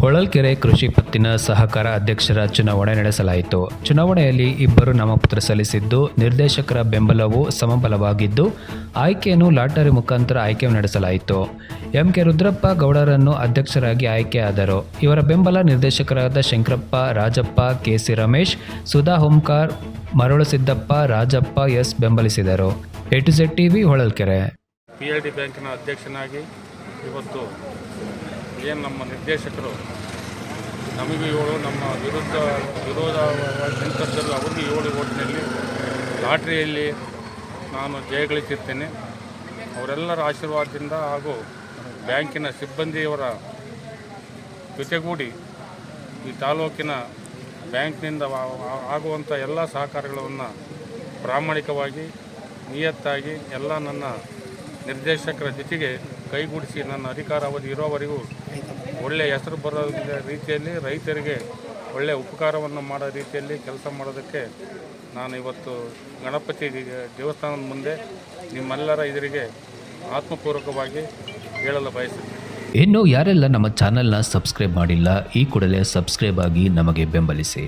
ಹೊಳಲ್ಕೆರೆ ಕೃಷಿ ಪತ್ತಿನ ಸಹಕಾರ ಅಧ್ಯಕ್ಷರ ಚುನಾವಣೆ ನಡೆಸಲಾಯಿತು. ಚುನಾವಣೆಯಲ್ಲಿ ಇಬ್ಬರು ನಾಮಪತ್ರ ಸಲ್ಲಿಸಿದ್ದು, ನಿರ್ದೇಶಕರ ಬೆಂಬಲವು ಸಮಬಲವಾಗಿದ್ದು, ಆಯ್ಕೆಯನ್ನು ಲಾಟರಿ ಮುಖಾಂತರ ಆಯ್ಕೆ ನಡೆಸಲಾಯಿತು. ಎಂ. ಕೆ. ರುದ್ರಪ್ಪ ಗೌಡರನ್ನು ಅಧ್ಯಕ್ಷರಾಗಿ ಆಯ್ಕೆಯಾದರು. ಇವರ ಬೆಂಬಲ ನಿರ್ದೇಶಕರಾದ Shankarappa, Rajappa KC Ramesh, Sudha Homkar Maralu Siddappa, Rajappa, S. ಬೆಂಬಲಿಸಿದರು. A to Z TV Holalkere. P L ಅಧ್ಯಕ್ಷನಾಗಿ ಇವತ್ತು ಏನು ನಮ್ಮ ನಿರ್ದೇಶಕರು, ನಮಗೂ ಏಳು ನಮ್ಮ ವಿರುದ್ಧ ವಿರೋಧ ನಿಂತದ್ದರು ಅವ್ರಿಗೆ ಏಳು ಓಟಿನಲ್ಲಿ ಲಾಟ್ರಿಯಲ್ಲಿ ನಾನು ಜಯಗಳಿಸಿರ್ತೇನೆ ಅವರೆಲ್ಲರ ಆಶೀರ್ವಾದದಿಂದ ಹಾಗೂ ಬ್ಯಾಂಕಿನ ಸಿಬ್ಬಂದಿಯವರ ಜೊತೆಗೂಡಿ ಈ ತಾಲೂಕಿನ ಬ್ಯಾಂಕ್ನಿಂದ ಆಗುವಂಥ ಎಲ್ಲ ಸಹಕಾರಗಳನ್ನು ಪ್ರಾಮಾಣಿಕವಾಗಿ, ನಿಯತ್ತಾಗಿ ಎಲ್ಲ ನನ್ನ ನಿರ್ದೇಶಕರ ಜೊತೆಗೆ ಕೈಗೂಡಿಸಿ ನನ್ನ ಅಧಿಕಾರಾವಧಿ ಇರೋವರೆಗೂ ಒಳ್ಳೆಯ ಹೆಸರು ಬರೋ ರೀತಿಯಲ್ಲಿ ರೈತರಿಗೆ ಒಳ್ಳೆಯ ಉಪಕಾರವನ್ನು ಮಾಡೋ ರೀತಿಯಲ್ಲಿ ಕೆಲಸ ಮಾಡೋದಕ್ಕೆ ನಾನು ಇವತ್ತು ಗಣಪತಿ ದೇವಸ್ಥಾನದ ಮುಂದೆ ನಿಮ್ಮೆಲ್ಲರ ಇದರಿಗೆ ಆತ್ಮಪೂರ್ವಕವಾಗಿ ಹೇಳಲು ಬಯಸುತ್ತೇನೆ. ಇನ್ನು ಯಾರೆಲ್ಲ ನಮ್ಮ ಚಾನೆಲ್ನ ಸಬ್ಸ್ಕ್ರೈಬ್ ಮಾಡಿಲ್ಲ, ಈ ಕೂಡಲೇ ಸಬ್ಸ್ಕ್ರೈಬ್ ಆಗಿ ನಮಗೆ ಬೆಂಬಲಿಸಿ.